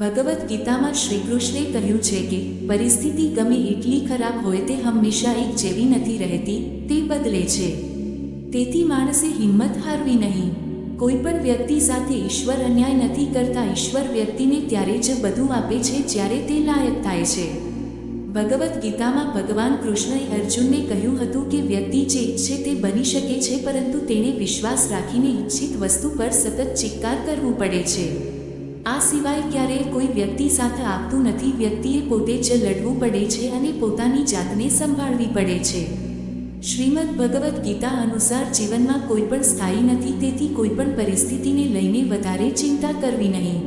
ભગવદ્ ગીતામાં શ્રીકૃષ્ણે કહ્યું છે કે, પરિસ્થિતિ ગમે એટલી ખરાબ હોય તે હંમેશા એક જેવી નથી રહેતી, તે બદલે છે. તેથી માણસે હિંમત હારવી નહીં. કોઈ પણ વ્યક્તિ સાથે ઈશ્વર અન્યાય નથી કરતા, ઈશ્વર વ્યક્તિને ત્યારે જ બધું આપે છે જ્યારે તે લાયક થાય છે. ભગવદ્ ગીતામાં ભગવાન કૃષ્ણએ અર્જુનને કહ્યું હતું કે, વ્યક્તિ જે ઈચ્છે તે બની શકે છે, પરંતુ તેણે વિશ્વાસ રાખીને ઈચ્છિત વસ્તુ પર સતત ચિક્કાર કરવું પડે છે. આ સિવાય ક્યારેય કોઈ વ્યક્તિ સાથે આપતું નથી. વ્યક્તિએ પોતે જ લડવું પડે છે અને પોતાની જાતને સંભાળવી પડે છે. શ્રીમદ ભગવદ્ ગીતા અનુસાર જીવનમાં કોઈ પણ સ્થાયી નથી, તેથી કોઈ પણ પરિસ્થિતિને લઈને વધારે ચિંતા કરવી નહીં.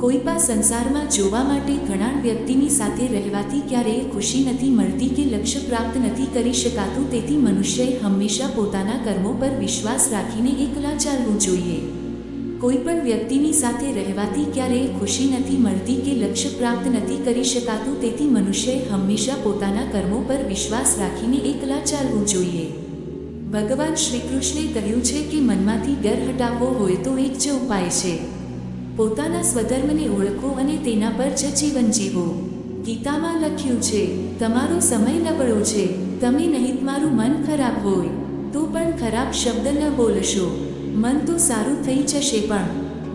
કોઈ પણ સંસારમાં જોવા માટે ઘણા વ્યક્તિની સાથે રહેવાથી ક્યારેય ખુશી નથી મળતી કે લક્ષ્ય પ્રાપ્ત નથી કરી શકાતું, તેથી મનુષ્યએ હંમેશા પોતાના કર્મો પર વિશ્વાસ રાખીને એકલા ચાલવું જોઈએ. કોઈ પણ વ્યક્તિની સાથે રહેવાથી ક્યારેય ખુશી નથી મળતી કે લક્ષ્ય પ્રાપ્ત નથી કરી શકાતું, તેથી મનુષ્યએ હંમેશા પોતાના કર્મો પર વિશ્વાસ રાખીને એકલા ચાલવું જોઈએ. ભગવાન શ્રીકૃષ્ણે કહ્યું છે કે મનમાંથી ડર હટાવવો હોય તો એક જ ઉપાય છે. પોતાના સ્વધર્મને ઓળખો અને તેના પર જ જીવન જીવો. ગીતામાં લખ્યું છે, તમારો સમય નબળો છે, તમે નહીં મારું મન ખરાબ હોય, તો પણ ખરાબ શબ્દ ન બોલશો. મન તો સારું થઈ જશે પણ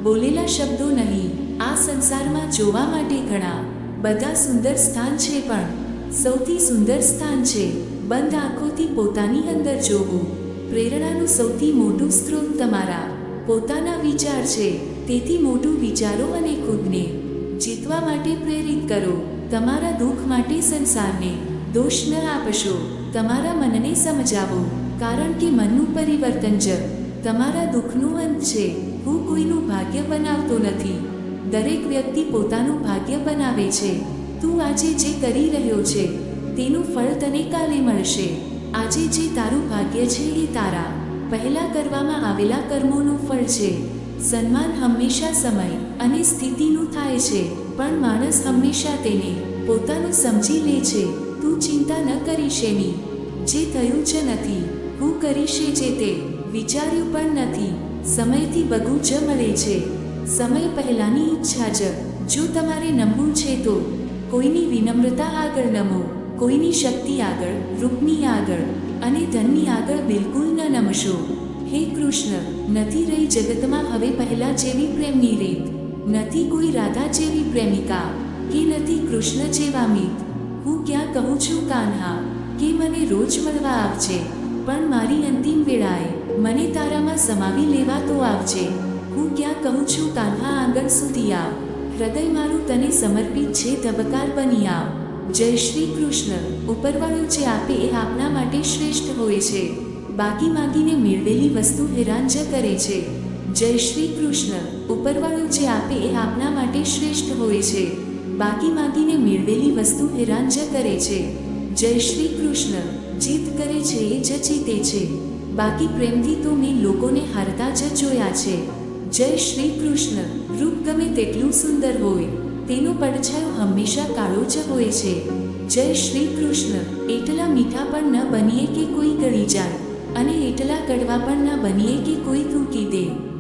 બોલેલા શબ્દો નહીં. આ સંસારમાં જોવા માટે ઘણા બધા સુંદર સ્થાન છે પણ સૌથી સુંદર સ્થાન છે બંધ આંખોથી પોતાની અંદર જોવું. પ્રેરણાનું સૌથી મોટું સ્ત્રોત તમારા પોતાના વિચાર છે. તેથી મોટું વિચારો અને ખુદને જીતવા માટે પ્રેરિત કરો. તમારા દુઃખ માટે સંસારને દોષ ન આપશો. તમારા મનને સમજાવો. કારણ કે મનનું પરિવર્તન જ તમારા દુઃખનું અંત છે. હું કોઈનું ભાગ્ય બનાવતો નથી. દરેક વ્યક્તિ પોતાનું ભાગ્ય બનાવે છે. તું આજે જે કરી રહ્યો છે, તેનું ફળ તને કાલે મળશે. આજે જે તારું ભાગ્ય છે એ તારા. પહેલાં કરવામાં આવેલા કર્મોનું ફળ છે. સન્માન હંમેશા સમય અને સ્થિતિનું થાય છે, પણ માણસ હંમેશા તેને પોતાનું સમજી લે છે. તું ચિંતા ન કરીશે એની. જે થયું છે નથી, હું કરીશે જે તે. વિચાર્યું પણ નથી. સમયથી બધું મળે છે. સમય પહેલાંની ઈચ્છા જ. જો તમારે નમવું છે તો કોઈની વિનમ્રતા આગળ નમો. કોઈની શક્તિ આગળ, રૂપની આગળ અને ધનની આગળ બિલકુલ ન નમશો. હે કૃષ્ણ, નથી રહી જગતમાં હવે પહેલા જેવી પ્રેમની રીત. નથી કોઈ રાધા જેવી પ્રેમિકા કે નથી કૃષ્ણ જેવા મિત. હું ક્યાં કહું છું કાન્હા? કે મને રોજ મળવા આવજે પણ મારી અંતિમ વેળાએ મને તારામાં સમાવી લેવા તો આવજે. હું ક્યાં કહું છું કાન્હા આંગણ સુધી આવ. હૃદય મારું તને સમર્પિત છે, ધબકાર બની આવ. જય શ્રી કૃષ્ણ. ઉપરવાળું જે આપે એ આપના માટે શ્રેષ્ઠ હોય છે. બાકી માગીને મેળવેલી વસ્તુ હેરાન જ કરે છે. જય શ્રી કૃષ્ણ. ઉપરવાળું જે આપે એ આપના માટે શ્રેષ્ઠ હોય છે. બાકી માગીને મેળવેલી વસ્તુ હેરાન જ કરે છે. જય શ્રી કૃષ્ણ. જીત કરે છે એ જ જીતે છે. બાકી પ્રેમથી તો મેં લોકોને હારતા જ જોયા છે. જય શ્રી કૃષ્ણ. રૂપ ગમે તેટલું સુંદર હોય, તેનો પડછાયો હંમેશા કાળો જ હોય છે. જય શ્રી કૃષ્ણ. એટલા મીઠા પણ ન બનીએ કે કોઈ ગળી જાય, અને એટલા કડવા પણ ન બનીએ કે કોઈ થૂકી દે.